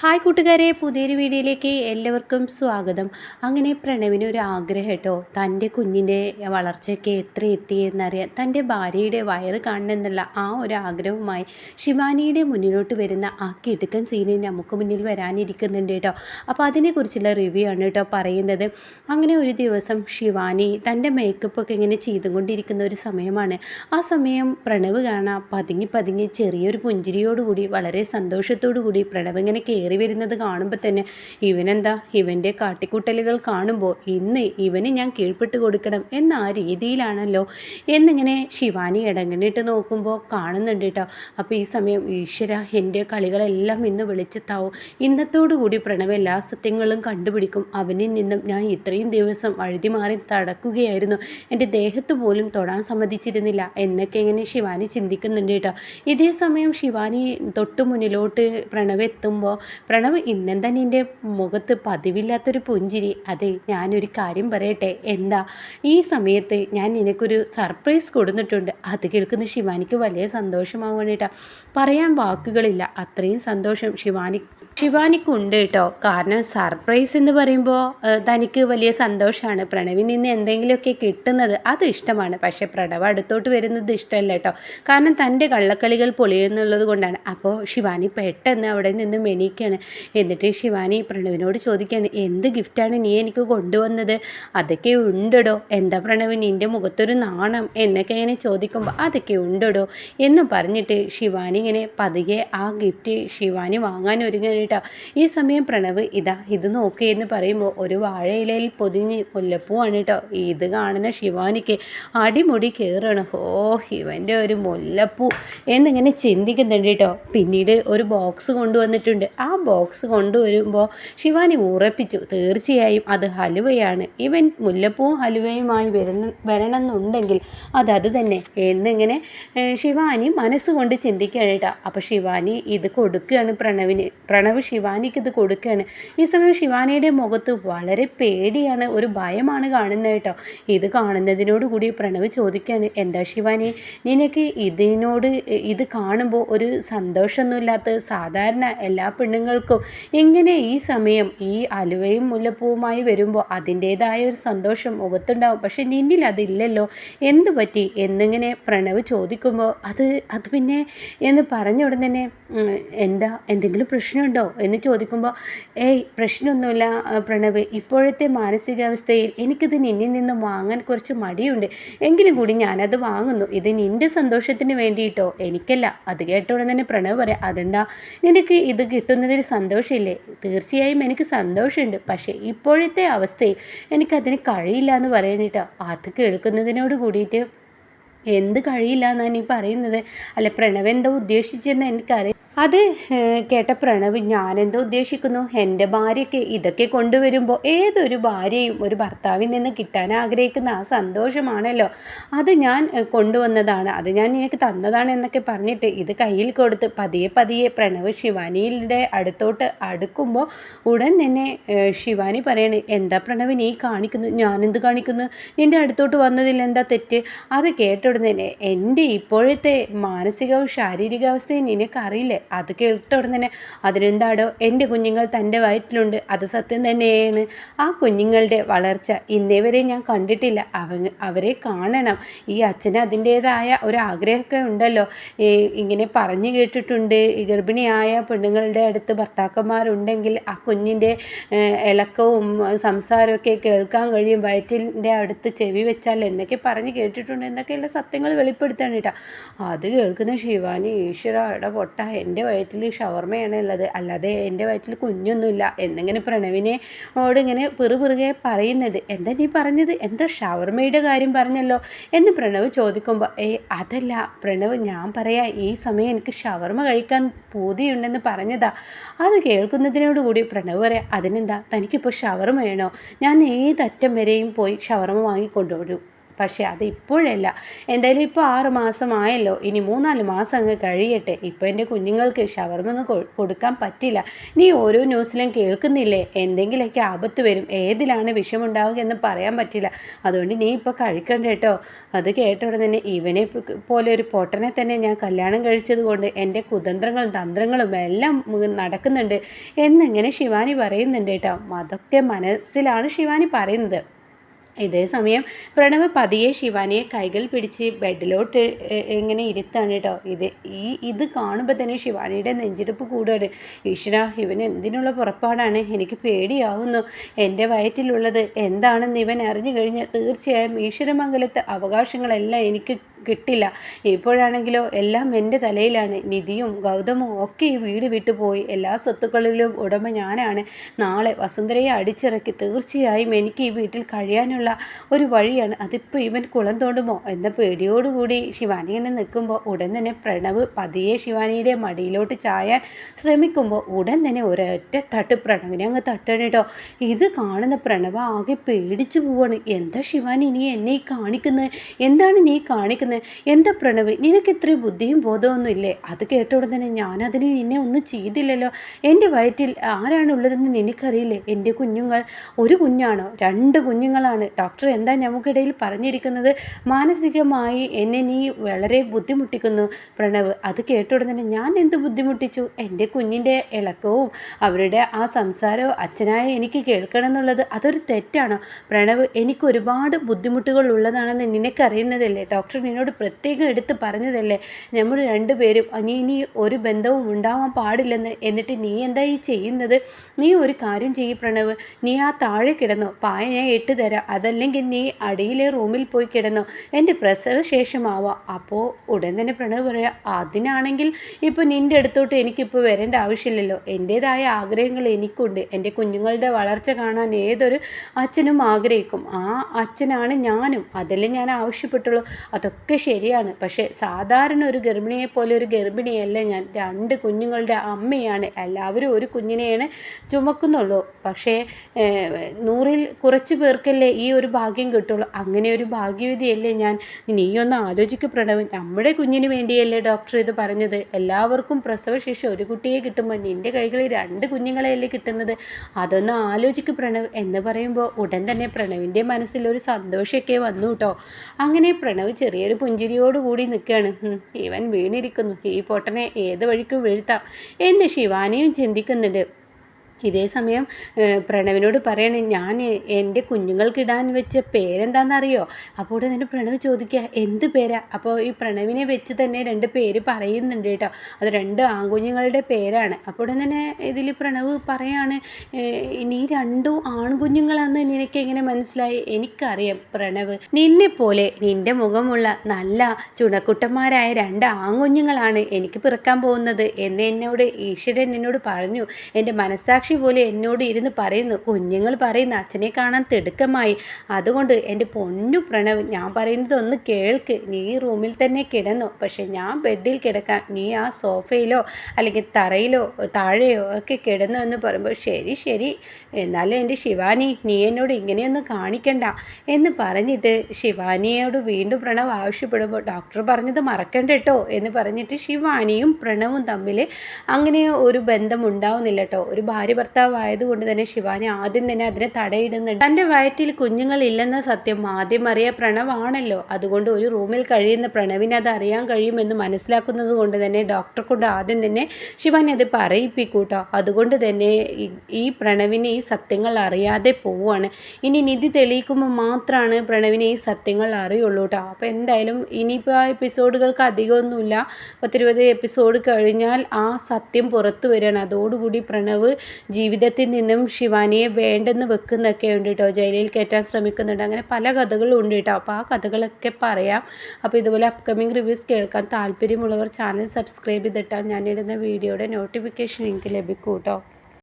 Hi കൂട്ടുകാരെ പുതിയൊരു വീഡിയോയിലേക്ക് എല്ലാവർക്കും സ്വാഗതം. അങ്ങനെ പ്രണവിന് ഒരു ആഗ്രഹം കേട്ടോ. തന്റെ കുഞ്ഞിന്റെ വളർച്ചയ്ക്ക് എത്ര എത്തിയെന്നറിയാൻ തന്റെ ഭാര്യയുടെ വയറ് കാണണമെന്നുള്ള ആ ഒരു ആഗ്രഹവുമായി ശിവാനിയുടെ മുന്നിലോട്ട് വരുന്ന ആ കിടുക്കൻ സീന് നമുക്ക് മുന്നിൽ വരാനിരിക്കുന്നുണ്ട് കേട്ടോ. അപ്പോൾ അതിനെക്കുറിച്ചുള്ള റിവ്യൂ ആണ് കേട്ടോ പറയുന്നത്. അങ്ങനെ ഒരു ദിവസം ശിവാനി തന്റെ മേക്കപ്പ് ഒക്കെ ഇങ്ങനെ ചെയ്തുകൊണ്ടിരിക്കുന്ന ഒരു സമയമാണ്. ആ സമയം പ്രണവ് കാണാം പതുങ്ങി പതുങ്ങി ചെറിയൊരു പുഞ്ചിരിയോടുകൂടി വളരെ സന്തോഷത്തോടു കൂടി പ്രണവ് ഇങ്ങനെ കയറി വരുന്നത് കാണുമ്പോൾ തന്നെ ഇവനെന്താ? ഇവന്റെ കാട്ടിക്കൂട്ടലുകൾ കാണുമ്പോൾ ഇന്ന് ഇവന് ഞാൻ കീഴ്പ്പെട്ട് കൊടുക്കണം എന്ന ആ രീതിയിലാണല്ലോ എന്നിങ്ങനെ ശിവാനി ഇടങ്ങിട്ട് നോക്കുമ്പോൾ കാണുന്നുണ്ട് കേട്ടോ. അപ്പോൾ ഈ സമയം ഈശ്വര എന്റെ കളികളെല്ലാം ഇന്ന് വിളിച്ചെത്താവും ഇന്നത്തോടുകൂടി പ്രണവ് എല്ലാ സത്യങ്ങളും കണ്ടുപിടിക്കും. അവനിൽ നിന്നും ഞാൻ ഇത്രയും ദിവസം അഴുതി മാറി തടക്കുകയായിരുന്നു എന്റെ ദേഹത്ത് പോലും തൊടാൻ സമ്മതിച്ചിരുന്നില്ല എന്നൊക്കെ ഇങ്ങനെ ശിവാനി ചിന്തിക്കുന്നുണ്ട് കേട്ടോ. ഇതേ സമയം ശിവാനി തൊട്ടു മുന്നിലോട്ട് പ്രണവ് എത്തുമ്പോൾ പ്രണവ് ഇന്നും തന്നെ എന്റെ മുഖത്ത് പതിവില്ലാത്തൊരു പുഞ്ചിരി. അതെ ഞാനൊരു കാര്യം പറയട്ടെ? എന്താ? ഈ സമയത്ത് ഞാൻ നിനക്കൊരു സർപ്രൈസ് കൊടുത്തിട്ടുണ്ട്. അത് കേൾക്കുന്ന ശിവാനിക്ക് വലിയ സന്തോഷമാവുകയാണ് കേട്ടോ. പറയാൻ വാക്കുകളില്ല. അത്രയും സന്തോഷം ശിവാനി ശിവാനിക്കുണ്ട് കേട്ടോ. കാരണം സർപ്രൈസ് എന്ന് പറയുമ്പോൾ തനിക്ക് വലിയ സന്തോഷമാണ് പ്രണവിൽ നിന്ന് എന്തെങ്കിലുമൊക്കെ കിട്ടുന്നത് അത് ഇഷ്ടമാണ്. പക്ഷേ പ്രണവ് അടുത്തോട്ട് വരുന്നത് ഇഷ്ടമല്ല കേട്ടോ. കാരണം തന്റെ കള്ളക്കളികൾ പൊളിയെന്നുള്ളത് കൊണ്ടാണ്. അപ്പോൾ ശിവാനി പെട്ടെന്ന് അവിടെ നിന്ന് മെണീക്കാണ് എന്നിട്ട് ശിവാനി പ്രണവിനോട് ചോദിക്കുകയാണ് എന്ത് ഗിഫ്റ്റാണ് നീ എനിക്ക് കൊണ്ടുവന്നത്? അതൊക്കെ ഉണ്ടടോ. എന്താ പ്രണവ് നിന്റെ മുഖത്തൊരു നാണം? എന്നൊക്കെ ഇങ്ങനെ ചോദിക്കുമ്പോൾ അതൊക്കെ ഉണ്ടടോ. എന്ന് പറഞ്ഞിട്ട് ശിവാനി ഇങ്ങനെ പതിയെ ആ ഗിഫ്റ്റ് ശിവാനി വാങ്ങാൻ ഒരുങ്ങി കേട്ടോ. ഈ സമയം പ്രണവ് ഇതാ ഇത് നോക്കിയെന്ന് പറയുമ്പോൾ ഒരു വാഴയിലയിൽ പൊതിഞ്ഞ് മുല്ലപ്പൂവാണ് കേട്ടോ. ഇത് കാണുന്ന ശിവാനിക്ക് അടിമുടി കയറണം ഓ ഇവന്റെ ഒരു മുല്ലപ്പൂ എന്നിങ്ങനെ ചിന്തിക്കുന്നുണ്ട് കേട്ടോ. പിന്നീട് ഒരു ബോക്സ് കൊണ്ടുവന്നിട്ടുണ്ട്. ആ ബോക്സ് കൊണ്ടുവരുമ്പോൾ ശിവാനി ഉറപ്പിച്ചു തീർച്ചയായും അത് ഹലുവയാണ്. ഇവൻ മുല്ലപ്പൂവും ഹലുവയുമായി വരുന്ന വരണമെന്നുണ്ടെങ്കിൽ അത് അത് തന്നെ എന്നിങ്ങനെ ശിവാനി മനസ്സുകൊണ്ട് ചിന്തിക്കുകയാണ് കേട്ടോ. അപ്പോൾ ശിവാനി ഇത് കൊടുക്കുകയാണ് പ്രണവിന്. പ്രണവ് ഭർത്താവ് ശിവാനിക്ക് ഇത് കൊടുക്കുകയാണ്. ഈ സമയം ശിവാനിയുടെ മുഖത്ത് വളരെ പേടിയാണ് ഒരു ഭയമാണ് കാണുന്നത് കേട്ടോ. ഇത് കാണുന്നതിനോട് കൂടി പ്രണവ് ചോദിക്കുകയാണ് എന്താ ശിവാനി നിനക്ക് ഇതിനോട് ഇത് കാണുമ്പോൾ ഒരു സന്തോഷമൊന്നുമില്ലാത്ത സാധാരണ എല്ലാ പെണ്ണുങ്ങൾക്കും എങ്ങനെ ഈ സമയം ഈ അലുവയും മുല്ലപ്പൂവുമായി വരുമ്പോൾ അതിന്റേതായ ഒരു സന്തോഷം മുഖത്തുണ്ടാവും. പക്ഷെ നിന്നിൽ അതില്ലല്ലോ. എന്ത് പറ്റി? എന്നിങ്ങനെ പ്രണവ് ചോദിക്കുമ്പോൾ അത് അത് പിന്നെ? എന്ന് പറഞ്ഞ ഉടൻ തന്നെ എന്താ എന്തെങ്കിലും പ്രശ്നമുണ്ടോ? എന്ന് ചോദിക്കുമ്പോൾ ഏയ് പ്രശ്നമൊന്നുമില്ല പ്രണവ്. ഇപ്പോഴത്തെ മാനസികാവസ്ഥയിൽ എനിക്കിത് നിന്നിൽ നിന്ന് വാങ്ങാൻ കുറച്ച് മടിയുണ്ട്. എങ്കിലും കൂടി ഞാനത് വാങ്ങുന്നു. ഇത് നിന്റെ സന്തോഷത്തിന് വേണ്ടിയിട്ടോ? എനിക്കല്ല. അത് കേട്ടോടെ തന്നെ പ്രണവ് പറയാം അതെന്താ? നിനക്ക് ഇത് കിട്ടുന്നതിൽ സന്തോഷമില്ലേ? തീർച്ചയായും എനിക്ക് സന്തോഷമുണ്ട്. പക്ഷേ ഇപ്പോഴത്തെ അവസ്ഥയിൽ എനിക്കതിന് കഴിയില്ല എന്ന് പറയാനിട്ടോ? അത് കേൾക്കുന്നതിനോട് കൂടിയിട്ട് എന്ത് കഴിയില്ല എന്നാണ് നീ പറയുന്നത്? അല്ല പ്രണവ് എന്താ ഉദ്ദേശിച്ചെന്ന് എനിക്കറിയാം അത് കേട്ട പ്രണവ് ഞാനെന്തോ ഉദ്ദേശിക്കുന്നു? എന്റെ ഭാര്യയ്ക്ക് ഇതൊക്കെ കൊണ്ടുവരുമ്പോൾ ഏതൊരു ഭാര്യയും ഒരു ഭർത്താവിൽ നിന്ന് കിട്ടാൻ ആഗ്രഹിക്കുന്ന ആ സന്തോഷമാണല്ലോ. അത് ഞാൻ കൊണ്ടുവന്നതാണ്. അത് ഞാൻ നിനക്ക് തന്നതാണ് എന്നൊക്കെ പറഞ്ഞിട്ട് ഇത് കയ്യിൽ കൊടുത്ത് പതിയെ പതിയെ പ്രണവ് ശിവാനിയുടെ അടുത്തോട്ട് അടുക്കുമ്പോൾ ഉടൻ തന്നെ ശിവാനി പറയണ് എന്താ പ്രണവ് നീ കാണിക്കുന്നു? ഞാനെന്ത് കാണിക്കുന്നു? നിന്റെ അടുത്തോട്ട് വന്നതിൽ എന്താ തെറ്റ്? അത് കേട്ട ഉടനെ എന്റെ ഇപ്പോഴത്തെ മാനസികവും ശാരീരികാവസ്ഥയും നിനക്കറിയില്ലേ? അത് കേട്ട ഉടൻ തന്നെ അതിനെന്താടോ എന്റെ കുഞ്ഞുങ്ങൾ തന്റെ വയറ്റിലുണ്ട് അത് സത്യം തന്നെയാണ്. ആ കുഞ്ഞുങ്ങളുടെ വളർച്ച ഇന്നേ വരെ ഞാൻ കണ്ടിട്ടില്ല. അവ അവരെ കാണണം. ഈ അച്ഛന് അതിന്റേതായ ഒരു ആഗ്രഹമൊക്കെ ഉണ്ടല്ലോ ഇങ്ങനെ പറഞ്ഞു കേട്ടിട്ടുണ്ട് ഗർഭിണിയായ പെണ്ണുങ്ങളുടെ അടുത്ത് ഭർത്താക്കന്മാരുണ്ടെങ്കിൽ ആ കുഞ്ഞിന്റെ ഇളക്കവും സംസാരമൊക്കെ കേൾക്കാൻ കഴിയും. വയറ്റിന്റെ അടുത്ത് ചെവി വെച്ചാൽ എന്നൊക്കെ പറഞ്ഞ് കേട്ടിട്ടുണ്ട്. എന്നൊക്കെയുള്ള സത്യങ്ങൾ വെളിപ്പെടുത്താണ് കേട്ടോ. അത് കേൾക്കുന്ന ശിവാനി ഈശ്വര ഇടപൊട്ട എന്റെ എന്റെ വയറ്റിൽ ഷവർമയാണ് ഉള്ളത്. അല്ലാതെ എന്റെ വയറ്റിൽ കുഞ്ഞൊന്നുമില്ല. എന്നിങ്ങനെ പ്രണവിനെ ഓട് ഇങ്ങനെ പിറുപിറുകെ പറയുന്നുണ്ട്. എന്താ നീ പറഞ്ഞത്? എന്താ ഷവർമയുടെ കാര്യം പറഞ്ഞല്ലോ എന്ന് പ്രണവ് ചോദിക്കുമ്പോൾ ഏ അതല്ല. പ്രണവ് ഞാൻ പറയാ ഈ സമയം എനിക്ക് ഷവർമ കഴിക്കാൻ പൂതിയുണ്ടെന്ന് പറഞ്ഞതാ. അത് കേൾക്കുന്നതിനോട് കൂടി പ്രണവ് പറയാം അതിനെന്താ? തനിക്കിപ്പോൾ ഷവർമ വേണോ? ഞാൻ ഏതറ്റം വരെയും പോയി ഷവർമ വാങ്ങിക്കൊണ്ടുവരും. പക്ഷേ അത് ഇപ്പോഴല്ല എന്തായാലും ഇപ്പോൾ ആറ് മാസമായല്ലോ. ഇനി മൂന്നാൽ മാസം അങ്ങ് കഴിയട്ടെ. ഇപ്പോൾ എന്റെ കുഞ്ഞുങ്ങൾക്ക് ഷവർമൊന്നും കൊടുക്കാൻ പറ്റില്ല. നീ ഓരോ ന്യൂസിലും കേൾക്കുന്നില്ലേ? എന്തെങ്കിലുമൊക്കെ ആപത്ത് വരും. ഏതിലാണ് വിഷമുണ്ടാവുക എന്ന് പറയാൻ പറ്റില്ല. അതുകൊണ്ട് നീ ഇപ്പോൾ കഴിക്കണ്ട കേട്ടോ. അത് കേട്ട ഉടനെ തന്നെ ഇവനെ പോലെ ഒരു പൊട്ടനെ തന്നെ ഞാൻ കല്യാണം കഴിച്ചത് കൊണ്ട് എന്റെ കുതന്ത്രങ്ങളും തന്ത്രങ്ങളും എല്ലാം നടക്കുന്നുണ്ട്. എന്നിങ്ങനെ ശിവാനി പറയുന്നുണ്ട് കേട്ടോ? അതൊക്കെ മനസ്സിലാണ് ശിവാനി പറയുന്നത്. ഇതേ സമയം പ്രണവ് പതിയെ ശിവാനിയെ കൈകൾ പിടിച്ച് ബെഡിലോട്ട് ഇങ്ങനെ ഇരുത്താണ് കേട്ടോ. ഇത് ഈ ഇത് കാണുമ്പോൾ തന്നെ ശിവാനിയുടെ നെഞ്ചിരിപ്പ് കൂടുകയാണ് ഈശ്വര ഇവൻ എന്തിനുള്ള പുറപ്പാടാണ്? എനിക്ക് പേടിയാവുന്നു. എന്റെ വയറ്റിലുള്ളത് എന്താണെന്ന് ഇവൻ അറിഞ്ഞു കഴിഞ്ഞാൽ തീർച്ചയായും ഈശ്വരമംഗലത്തെ അവകാശങ്ങളെല്ലാം എനിക്ക് കിട്ടില്ല. ഇപ്പോഴാണെങ്കിലോ എല്ലാം എന്റെ തലയിലാണ്. നിധിയും ഗൗതമും ഒക്കെ ഈ വീട് വിട്ടു പോയി. എല്ലാ സ്വത്തുക്കളിലും ഉടമ ഞാനാണ്. നാളെ വസുന്ധരയെ അടിച്ചിറക്കി തീർച്ചയായും എനിക്ക് ഈ വീട്ടിൽ കഴിയാനുള്ള ഒരു വഴിയാണ്. അതിപ്പോൾ ഇവൻ കുളം തോണ്ടുമോ? എന്ന പേടിയോടുകൂടി ശിവാനി ഇങ്ങനെ നിൽക്കുമ്പോൾ ഉടൻ തന്നെ പ്രണവ് പതിയെ ശിവാനിയുടെ മടിയിലോട്ട് ചായാൻ ശ്രമിക്കുമ്പോൾ ഉടൻ തന്നെ ഒരൊറ്റ തട്ട് പ്രണവിനെ അങ്ങ് തട്ടണം കേട്ടോ. ഇത് കാണുന്ന പ്രണവ ആകെ പേടിച്ചു പോവാണ്. എന്താ ശിവാനി നീ എന്നെ കാണിക്കുന്നത്? എന്താണ് നീ കാണിക്കുന്നത്? എന്താ പ്രണവ്? നിനക്ക് ഇത്ര ബുദ്ധിയും ബോധമൊന്നും ഇല്ലേ അത് കേട്ടോടെ തന്നെ ഞാനതിന് നിന്നെ ഒന്നും ചെയ്തില്ലല്ലോ. എന്റെ വയറ്റിൽ ആരാണുള്ളതെന്ന് നിനക്കറിയില്ലേ? എന്റെ കുഞ്ഞുങ്ങൾ ഒരു കുഞ്ഞാണോ? രണ്ട് കുഞ്ഞുങ്ങളാണ്. ഡോക്ടർ എന്താ നമുക്കിടയിൽ പറഞ്ഞിരിക്കുന്നത്? മാനസികമായി എന്നെ നീ വളരെ ബുദ്ധിമുട്ടിക്കുന്നു പ്രണവ്. അത് കേട്ട ഉടനെ ഞാൻ എന്ത് ബുദ്ധിമുട്ടിച്ചു? എന്റെ കുഞ്ഞിന്റെ ഇളക്കവും അവരുടെ ആ സംസാരവും അച്ഛനായ എനിക്ക് കേൾക്കണം എന്നുള്ളത് അതൊരു തെറ്റാണോ? പ്രണവ് എനിക്ക് ഒരുപാട് ബുദ്ധിമുട്ടുകൾ ഉള്ളതാണെന്ന് നിനക്കറിയുന്നതല്ലേ? ഡോക്ടർ നിന്നോട് പ്രത്യേകം എടുത്ത് പറഞ്ഞതല്ലേ? നമ്മൾ രണ്ടുപേരും നീ ഇനി ഒരു ബന്ധവും ഉണ്ടാവാൻ പാടില്ലെന്ന് എന്നിട്ട് നീ എന്താ ഈ ചെയ്യുന്നത്? നീ ഒരു കാര്യം ചെയ്യ് പ്രണവ്. നീ ആ താഴെ കിടന്നോ. പായ ഞാൻ ഇട്ട് തരാം. അതല്ലെങ്കിൽ നീ അടിയിലെ റൂമിൽ പോയി കിടന്നോ. എന്റെ പ്രസവ ശേഷമാവാം അപ്പോൾ ഉടൻ തന്നെ പ്രണവ് പറയാം അതിനാണെങ്കിൽ ഇപ്പോൾ നിന്റെ അടുത്തോട്ട് എനിക്കിപ്പോൾ വരേണ്ട ആവശ്യമില്ലല്ലോ. എന്റേതായ ആഗ്രഹങ്ങൾ എനിക്കുണ്ട്. എന്റെ കുഞ്ഞുങ്ങളുടെ വളർച്ച കാണാൻ ഏതൊരു അച്ഛനും ആഗ്രഹിക്കും. ആ അച്ഛനാണ് ഞാനും. അതെല്ലാം ഞാൻ ആവശ്യപ്പെട്ടുള്ളൂ. അതൊക്കെ ഒക്കെ ശരിയാണ്. പക്ഷേ സാധാരണ ഒരു ഗർഭിണിയെ പോലെ ഒരു ഗർഭിണിയല്ല ഞാൻ. രണ്ട് കുഞ്ഞുങ്ങളുടെ അമ്മയാണ്. എല്ലാവരും ഒരു കുഞ്ഞിനെയാണ് ചുമക്കുന്നുള്ളൂ. പക്ഷേ നൂറിൽ കുറച്ച് പേർക്കല്ലേ ഈ ഒരു ഭാഗ്യം കിട്ടുള്ളൂ. അങ്ങനെ ഒരു ഭാഗ്യവിധിയല്ലേ ഞാൻ. നീയൊന്ന് പ്രണവ്. നമ്മുടെ കുഞ്ഞിന് വേണ്ടിയല്ലേ ഡോക്ടർ ഇത് പറഞ്ഞത്. എല്ലാവർക്കും പ്രസവശേഷം ഒരു കുട്ടിയെ കിട്ടുമ്പോൾ നിന്റെ കൈകളിൽ രണ്ട് കുഞ്ഞുങ്ങളെയല്ലേ കിട്ടുന്നത്? അതൊന്ന് ആലോചിക്ക് പ്രണവ്. എന്ന് പറയുമ്പോൾ ഉടൻ തന്നെ പ്രണവിന്റെ മനസ്സിൽ ഒരു സന്തോഷമൊക്കെ വന്നു കേട്ടോ. അങ്ങനെ പ്രണവ് ചെറിയൊരു പുഞ്ചിരിയോടുകൂടി നിൽക്കുകയാണ് ഇവൻ വീണിരിക്കുന്നു. ഈ പൊട്ടനെ ഏത് വഴിക്കും വീഴ്ത്താം എന്ന് ശിവാനിയും ചിന്തിക്കുന്നുണ്ട്. ഇതേ സമയം പ്രണവിനോട് പറയണേ ഞാൻ എന്റെ കുഞ്ഞുങ്ങൾക്കിടാൻ വെച്ച പേരെന്താണെന്നറിയോ അപ്പോൾ തന്നെ പ്രണവ് ചോദിക്കുക എന്ത് പേരാ? അപ്പോൾ ഈ പ്രണവിനെ വെച്ച് തന്നെ രണ്ട് പേര് പറയുന്നുണ്ട് കേട്ടോ. അത് രണ്ട് ആൺകുഞ്ഞുങ്ങളുടെ പേരാണ്. അപ്പോൾ തന്നെ ഇതിൽ പ്രണവ് പറയാണ് നീ രണ്ടും ആൺകുഞ്ഞുങ്ങളാണെന്ന് നിനക്ക് എങ്ങനെ മനസ്സിലായി? എനിക്കറിയാം പ്രണവ്. നിന്നെപ്പോലെ നിന്റെ മുഖമുള്ള നല്ല ചുണക്കുട്ടന്മാരായ രണ്ട് ആൺകുഞ്ഞുങ്ങളാണ് എനിക്ക് പിറക്കാൻ പോകുന്നത് എന്ന് എന്നോട് ഈശ്വരൻ എന്നോട് പറഞ്ഞു. എന്റെ മനസ്സാക്ഷി സാക്ഷി പോലെ എന്നോട് ഇരുന്ന് പറയുന്നു. കുഞ്ഞുങ്ങൾ പറയുന്നു അച്ഛനെ കാണാൻ തിടുക്കമായി. അതുകൊണ്ട് എന്റെ പൊന്നു പ്രണവ് ഞാൻ പറയുന്നത് ഒന്ന് കേൾക്ക്. നീ റൂമിൽ തന്നെ കിടന്നു. പക്ഷെ ഞാൻ ബെഡിൽ കിടക്കാം. നീ ആ സോഫയിലോ അല്ലെങ്കിൽ തറയിലോ താഴെയോ ഒക്കെ കിടന്നു എന്ന് പറയുമ്പോൾ ശരി ശരി. എന്നാലും എന്റെ ശിവാനി നീ എന്നോട് ഇങ്ങനെയൊന്നും കാണിക്കണ്ട. എന്ന് പറഞ്ഞിട്ട് ശിവാനിയോട് വീണ്ടും പ്രണവ് ആവശ്യപ്പെടുമ്പോൾ ഡോക്ടർ പറഞ്ഞത് മറക്കണ്ട കേട്ടോ. എന്ന് പറഞ്ഞിട്ട് ശിവാനിയും പ്രണവും തമ്മിൽ അങ്ങനെ ഒരു ബന്ധം ഉണ്ടാവുന്നില്ല കേട്ടോ. ഒരു ഭാര്യ ഭർത്താവായതുകൊണ്ട് തന്നെ ശിവാനി ആദ്യം തന്നെ അതിനെ തടയിടുന്നുണ്ട്. തന്റെ വയറ്റിൽ കുഞ്ഞുങ്ങളില്ലെന്ന സത്യം ആദ്യം അറിയ പ്രണവാണല്ലോ. അതുകൊണ്ട് ഒരു റൂമിൽ കഴിയുന്ന പ്രണവിന് അത് അറിയാൻ കഴിയുമെന്ന് മനസ്സിലാക്കുന്നത് കൊണ്ട് തന്നെ ഡോക്ടർ കൊണ്ട് ആദ്യം തന്നെ ശിവാനി അത് പറയിപ്പിക്കൂട്ടോ. അതുകൊണ്ട് തന്നെ ഈ പ്രണവിന് ഈ സത്യങ്ങൾ അറിയാതെ പോവുകയാണ്. ഇനി നിധി തെളിയിക്കുമ്പോൾ മാത്രമാണ് പ്രണവിന് ഈ സത്യങ്ങൾ അറിയുള്ളൂ കേട്ടോ അപ്പോൾ എന്തായാലും ഇനിയിപ്പോൾ ആ എപ്പിസോഡുകൾക്ക് അധികമൊന്നുമില്ല. പത്തിരുപത് എപ്പിസോഡ് കഴിഞ്ഞാൽ ആ സത്യം പുറത്തു വരികയാണ്. അതോടുകൂടി പ്രണവ് ജീവിതത്തിൽ നിന്നും ശിവാനിയെ വേണ്ടെന്ന് വെക്കുന്നൊക്കെ ഉണ്ട് കേട്ടോ ജയിലിൽ കയറ്റാൻ ശ്രമിക്കുന്നുണ്ട്. അങ്ങനെ പല കഥകളും ഉണ്ട് കേട്ടോ അപ്പോൾ ആ കഥകളൊക്കെ പറയാം. അപ്പോൾ ഇതുപോലെ അപ്കമിങ് റിവ്യൂസ് കേൾക്കാൻ താല്പര്യമുള്ളവർ ചാനൽ സബ്സ്ക്രൈബ് ചെയ്തിട്ടാൽ ഞാനിടുന്ന വീഡിയോയുടെ നോട്ടിഫിക്കേഷൻ എനിക്ക് ലഭിക്കും കേട്ടോ